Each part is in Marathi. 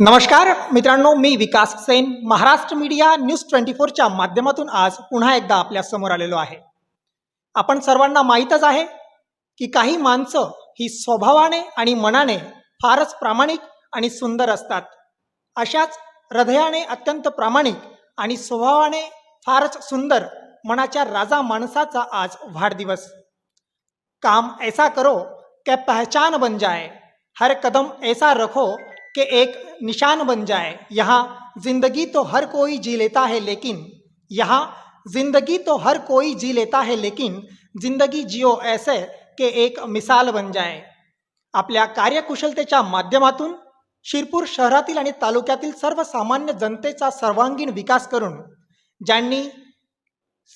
नमस्कार मित्रांनो मी Vikas Sen Maharashtra media news twenty फोरच्या माध्यमातून आज पुन्हा एकदा आपल्यासमोर आलेलो आहे. आपण सर्वांना माहीतच आहे की काही माणसं ही स्वभावाने आणि मनाने फारच प्रामाणिक आणि सुंदर असतात. अशाच हृदयाने अत्यंत प्रामाणिक आणि स्वभावाने फारच सुंदर मनाच्या राजा माणसाचा आज वाढदिवस. काम ऐसा करो क्या पहचान बन जाए हर कदम ऐसा रखो के एक निशान बन जाए। यहाँ जिंदगी तो हर कोई जी लेता है लेकिन यहाँ जिंदगी तो हर कोई जी लेता है लेकिन जिंदगी जियो ऐसे के एक मिसाल बन जाए। आपल्या कार्यकुशलतेच्या माध्यमातून शिरपूर शहरातील आणि तालुक्यातील सर्वसामान्य जनतेचा सर्वांगीण विकास करून ज्यांनी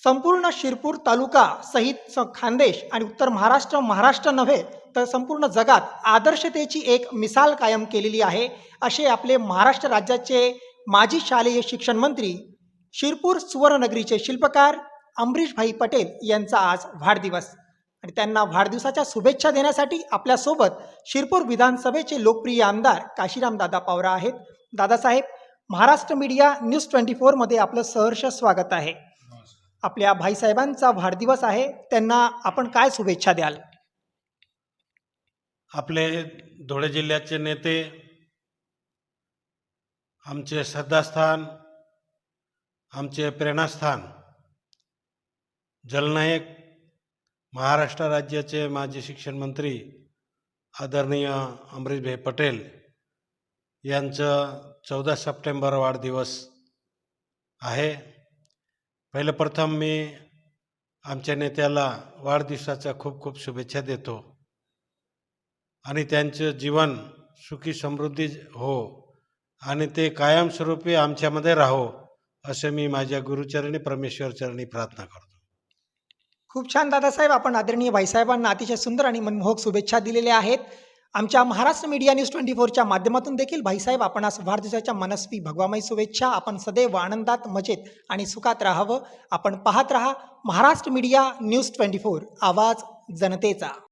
संपूर्ण शिरपूर तालुका सहित खानदेश आणि उत्तर महाराष्ट्र महाराष्ट्र नव्हे तर संपूर्ण जगात आदर्शतेची एक मिसाल कायम केलेली आहे. असे आपले महाराष्ट्र राज्याचे माजी शालेय शिक्षण मंत्री शिरपूर सुवर्णनगरीचे शिल्पकार अमरीशभाई पटेल यांचा आज वाढदिवस. आणि त्यांना वाढदिवसाच्या शुभेच्छा देण्यासाठी आपल्यासोबत शिरपूर विधानसभेचे लोकप्रिय आमदार काशीराम दादा पावरा आहेत. Dadasaheb Maharashtra media news twenty फोरमध्ये आपलं सहर्ष स्वागत आहे. आपल्या भाईसाहेबांचा वाढदिवस आहे त्यांना आपण काय शुभेच्छा द्याल? आपले धुळे जिल्ह्याचे नेते आमचे श्रद्धास्थान आमचे प्रेरणास्थान जलनायक महाराष्ट्र राज्याचे माजी शिक्षण मंत्री आदरणीय अमरीशभाई पटेल यांचं चौदा सप्टेंबर वाढदिवस आहे. पहिलं प्रथम मी आमच्या नेत्याला वाढदिवसाच्या खूप खूप शुभेच्छा देतो. आणि त्यांचं जीवन सुखी समृद्धी हो आणि ते कायमस्वरूपी आमच्यामध्ये राहो असं मी माझ्या गुरुचरणी परमेश्वरचरणी प्रार्थना करतो. खूप छान दादासाहेब आपण आदरणीय भाईसाहेबांना अतिशय सुंदर आणि मनमोहक शुभेच्छा दिलेल्या आहेत. आमच्या महाराष्ट्र मीडिया न्यूज ट्वेंटी फोरच्या माध्यमातून देखील भाईसाहेब आपणास वाढदिवसाच्या मनस्वी भगवामय शुभेच्छा. आपण सदैव आनंदात मजेत आणि सुखात राहावं. आपण पाहत राहा Maharashtra media news twenty four. आवाज जनतेचा.